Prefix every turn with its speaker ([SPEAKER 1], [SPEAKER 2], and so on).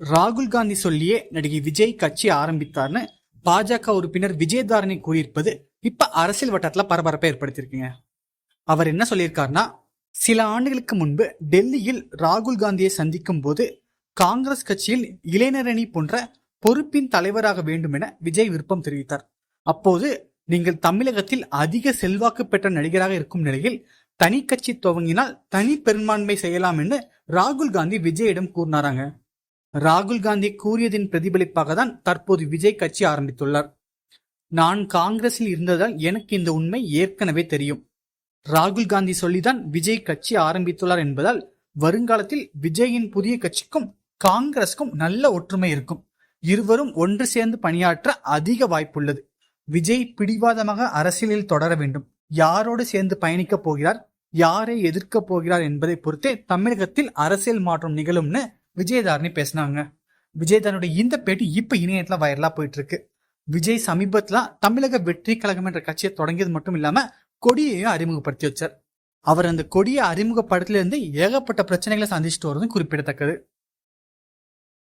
[SPEAKER 1] ராகுல் காந்தி சொல்லியே நடிகை விஜய் கட்சி ஆரம்பித்தார்னு பாஜக உறுப்பினர் விஜயதாரணி கூறியிருப்பது இப்ப அரசியல் வட்டத்துல பரபரப்பை ஏற்படுத்தியிருக்குங்க. அவர் என்ன சொல்லியிருக்காருன்னா சில ஆண்டுகளுக்கு முன்பு டெல்லியில் ராகுல் காந்தியை சந்திக்கும் போது காங்கிரஸ் கட்சியில் இளைஞரணி போன்ற பொறுப்பின் தலைவராக வேண்டும் என விஜய் விருப்பம் தெரிவித்தார். அப்போது நீங்கள் தமிழகத்தில் அதிக செல்வாக்கு பெற்ற நடிகராக இருக்கும் நிலையில் தனி கட்சி துவங்கினால் தனி பெரும்பான்மை செய்யலாம் என்று ராகுல் காந்தி விஜயிடம் கூறினாராங்க. ராகுல் காந்தி கூறியதின் பிரதிபலிப்பாக தான் தற்போது விஜய் கட்சி ஆரம்பித்துள்ளார். நான் காங்கிரஸில் இருந்ததால் எனக்கு இந்த உண்மை ஏற்கனவே தெரியும். ராகுல் காந்தி சொல்லிதான் விஜய் கட்சி ஆரம்பித்துள்ளார் என்பதால் வருங்காலத்தில் விஜயின் புதிய கட்சிக்கும் காங்கிரஸுக்கும் நல்ல ஒற்றுமை இருக்கும். இருவரும் ஒன்று சேர்ந்து பணியாற்ற அதிக வாய்ப்புள்ளது. விஜய் பிடிவாதமாக அரசியலில் தொடர வேண்டும். யாரோடு சேர்ந்து பயணிக்கப் போகிறார்? யாரை எதிர்க்கப் போகிறார் என்பதை பொறுத்தே தமிழகத்தில் அரசியல் மாற்றம் நிகழும்னு விஜயதாரணி பேசினாங்க. விஜயதாரனுடைய இந்த பேட்டி இப்ப இணையத்துல வைரலா போயிட்டு இருக்கு விஜய் சமீபத்துல தமிழக வெற்றி கழகம் என்ற கட்சியை தொடங்கியது மட்டும் இல்லாம கொடியையும் அறிமுகப்படுத்தி வச்சார். அவர் அந்த கொடியை அறிமுகப்படுத்திலிருந்து ஏகப்பட்ட பிரச்சனைகளை சந்திச்சுட்டு வரதும் குறிப்பிடத்தக்கது.